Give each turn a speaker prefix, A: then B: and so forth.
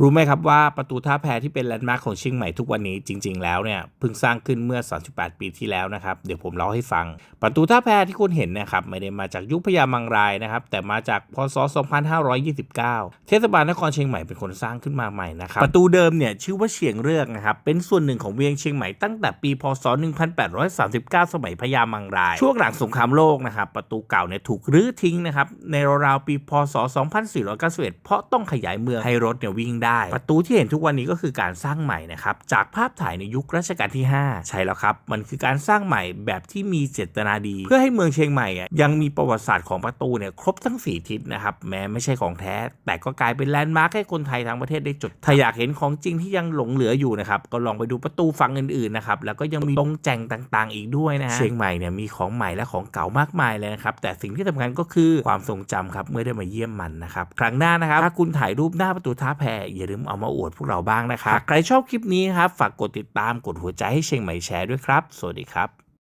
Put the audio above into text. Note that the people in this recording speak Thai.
A: รู้ไหมครับว่าประตูท่าแพที่เป็นแลนด์มาร์คของเชียงใหม่ทุกวันนี้จริง ๆ แล้วเนี่ยเพิ่งสร้างขึ้นเมื่อ 38 ปีที่แล้วนะครับ เดี๋ยวผมเล่าให้ฟัง ประตูท่าแพที่คุณเห็นเนะครับไม่ได้มาจากยุคพญามังรายนะครับ แต่มาจากพศ 2529 เทศบาลนครเชียงใหม่เป็นคนสร้างขึ้นมาใหม่นะครับ ประตูเดิมเนี่ยชื่อว่าเชียงเรือกนะครับ เป็นส่วนหนึ่งของเวียงเชียงใหม่ตั้งแต่ปี พศ 1839 สมัยพญามังราย ช่วงหลังสงครามโลกนะครับ ประตูเก่าเนี่ยถูกรื้อทิ้งนะครับในราวๆปี พศ 2491 เพราะต้องขยายเมืองให้รถเนี่ยวิ่งได้ ประตูที่เห็นทุกวันนี้ก็คือการสร้างใหม่นะครับจากภาพถ่ายในยุครัชกาลที่ 5 ใช่แล้วครับ มันคือการสร้างใหม่แบบที่มีเจตนาดี เพื่อให้เมืองเชียงใหม่อะยังมีประวัติศาสตร์ของประตูเนี่ยครบทั้ง 4 ทิศนะครับแม้ไม่ใช่ของแท้ แต่ก็กลายเป็นแลนด์มาร์คให้คนไทยทั้งประเทศได้จดถ้าอยากเห็นของจริงที่ยังหลงเหลืออยู่นะครับก็ลองไปดูประตูฝั่งอื่นๆนะครับแล้วก็ยังมีตรงแจงต่างๆ อีกด้วยนะฮะเชียงใหม่เนี่ยมีของใหม่และของเก่ามากมายเลยนะครับแต่สิ่งที่สำคัญก็คือความทรงจำครับเมื่อได้มาเยี่ยมมันนะครับครั้งหน้านะครับถ้าคุณถ่ายรูปหน้าประตูท่าแพอย่าลืมเอามาอวดพวกเราบ้างนะครับใครชอบคลิปนี้ครับ ฝากกดติดตามกดหัวใจให้เชียงใหม่แชร์ด้วยครับ สวัสดีครับ